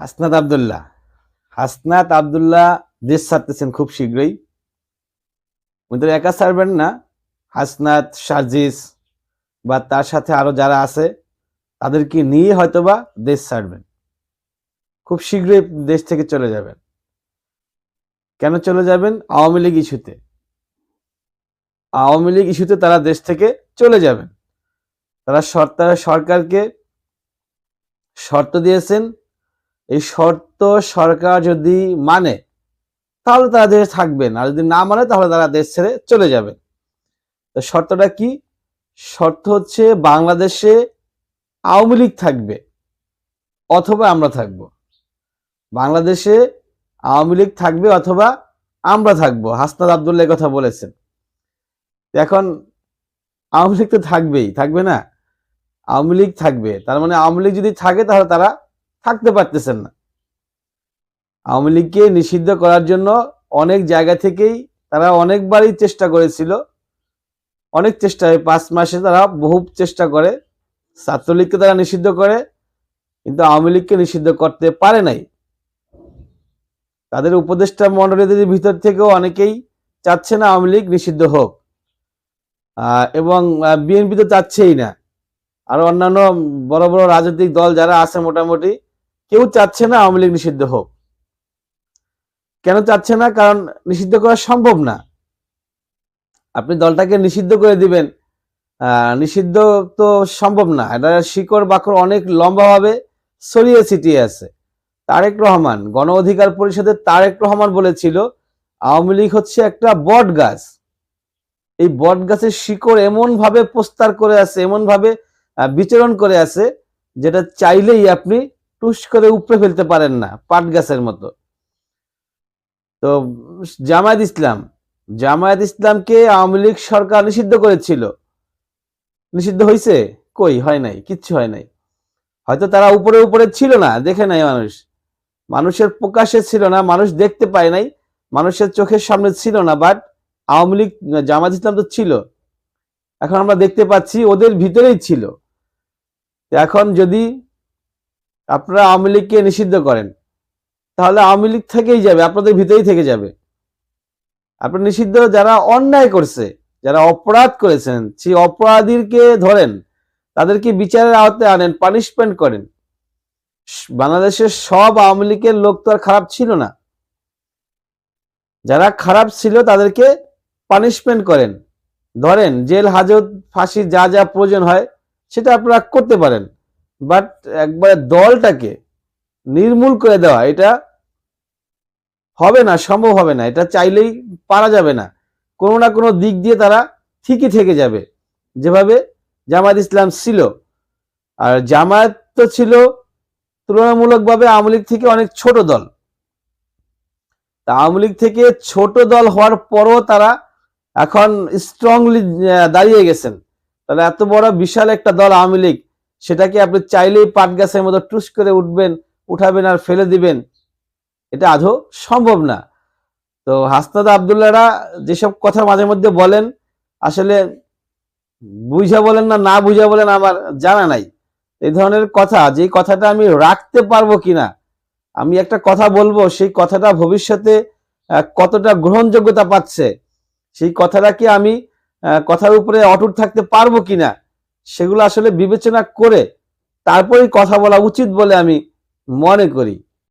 হাসনাত আবদুল্লাহ। হাসনাত আবদুল্লাহ দেশ ছাড়তেছেন খুব শীঘ্রই। তো একা ছাড়বেন না। হাসনাত, সার্জিস বা তার সাথে আরও যারা আছে, তাদেরকে নিয়ে হয়তোবা দেশ ছাড়বেন। খুব শীঘ্রই দেশ থেকে চলে যাবেন। কেন চলে যাবেন? আওয়ামী লীগ ইস্যুতে। আওয়ামী লীগ ইস্যুতে তারা দেশ থেকে চলে যাবেন। তারা সরকার সরকারকে শর্ত দিয়েছেন এই শর্ত সরকার যদি মানে তাহলে তারা দেশে থাকবেন আর যদি না মানে তাহলে তারা দেশ ছেড়ে চলে যাবেন তো শর্তটা কি? শর্ত হচ্ছে বাংলাদেশে আওয়ামী লীগ থাকবে অথবা আমরা থাকব। বাংলাদেশে আওয়ামী লীগ থাকবে অথবা আমরা থাকব। হাসনাদ আবদুল্লাহ কথা বলেছেন। এখন আওয়ামী লীগ তো থাকবেই, থাকবে না? আওয়ামী লীগ থাকবে। তার মানে আওয়ামী লীগ যদি থাকে, তাহলে তারা থাকতে পারতেছেন না। আওয়ামী লীগকে নিষিদ্ধ করার জন্য অনেক জায়গা থেকেই তারা অনেকবারই চেষ্টা করেছিল। অনেক চেষ্টা পাঁচ মাসে তারা বহু চেষ্টা করে। ছাত্রলীগকে তারা নিষিদ্ধ করে, কিন্তু আওয়ামী লীগকে নিষিদ্ধ করতে পারে নাই। তাদের উপদেষ্টা মন্ডলীদের ভিতর থেকেও অনেকেই চাচ্ছে না আওয়ামী লীগ নিষিদ্ধ হোক। এবং বিএনপি তো চাচ্ছেই না। আর অন্যান্য বড় বড় রাজনৈতিক দল যারা আছে মোটামুটি কেউ চাচ্ছে না আওয়ামী লীগ নিষিদ্ধ হোক। কেন চাচ্ছে না? কারণ নিষিদ্ধ করা সম্ভব না। আপনি দলটাকে নিষিদ্ধ করে দিবেন। নিষিদ্ধ তো সম্ভব না। এটা শিকড় বাকড় অনেক লম্বাভাবে ছড়িয়ে ছিটিয়ে আছে। তারেক রহমান, গণ অধিকার পরিষদের তারেক রহমান বলেছিল, আওয়ামী লীগ হচ্ছে একটা বট গাছ। এই বট গাছের শিকড় এমন ভাবে প্রস্তার করে আছে এমন ভাবে বিচরণ করে আছে, যেটা চাইলেই আপনি টুস করে উপড়ে ফেলতে পারেন না, পাট গাছের মতো। তো জামায়াত ইসলাম, জামায়াত ইসলামকে আওয়ামী লীগ সরকার নিষিদ্ধ করেছিল। নিষিদ্ধ হয়েছে কই? হয় নাই, কিচ্ছু হয় নাই। হয়তো তারা উপরে উপরে ছিল না, দেখে নাই মানুষ। মানুষের প্রকাশে ছিল না, মানুষ দেখতে পায় নাই, মানুষের চোখের সামনে ছিল না বাট আওয়ামী লীগ জামাত ইসলাম তো ছিল। এখন আমরা দেখতে পাচ্ছি ওদের ভিতরেই ছিল। এখন যদি আপনারা আওয়ামী লীগকে নিষিদ্ধ করেন, তাহলে আওয়ামী লীগ থেকেই যাবে, আপনাদের ভিতরেই থেকে যাবে। আপনার নিষিদ্ধ যারা অন্যায় করছে, যারা অপরাধ করেছেন, সেই অপরাধীকে ধরেন, তাদেরকে বিচারের আওতায় আনেন পানিশমেন্ট করেন। বাংলাদেশের সব আওয়ামী লীগের লোক তো আর খারাপ ছিল না। যারা খারাপ ছিল তাদেরকে পানিশমেন্ট করেন। ধরেন, জেল, হাজত ফাঁসি যা যা প্রয়োজন হয়, সেটা আপনারা করতে পারেন। বাট একবারে দলটাকে নির্মূল করে দেওয়া, এটা হবে না, সম্ভব হবে না। এটা চাইলেই পারা যাবে না। কোনো না কোনো দিক দিয়ে তারা ঠিকই থেকে যাবে। যেভাবে জামায়াত ইসলাম ছিল। আর জামায়াত তো ছিল তুলনামূলকভাবে আওয়ামী লীগ থেকে অনেক ছোট দল। তা আওয়ামী লীগ থেকে ছোট দল হওয়ার পরও তারা এখন স্ট্রংলি দাঁড়িয়ে গেছেন। তাহলে এত বড় বিশাল একটা দল আওয়ামী লীগ সেটাকে আপনি চাইলেই পাট গাছের মতো টুস করে উঠবেন, উঠাবেন আর ফেলে দিবেন। এটা আদৌ সম্ভব না। তো হাসনাদ আবদুল্লাহরা যেসব কথা মাঝে মধ্যে বলেন, আসলে বুঝা বলেন না না বুঝা বলেন আমার জানা নাই। এই ধরনের কথা, যে কথাটা আমি রাখতে পারব কিনা, আমি একটা কথা বলব, সেই কথাটা ভবিষ্যতে কতটা গ্রহণযোগ্যতা পাচ্ছে, সেই কথাটা কি আমি কথার উপরে অটুট থাকতে পারব কিনা সেগুলো আসলে বিবেচনা করে তারপরেই কথা বলা উচিত বলে আমি মনে করি।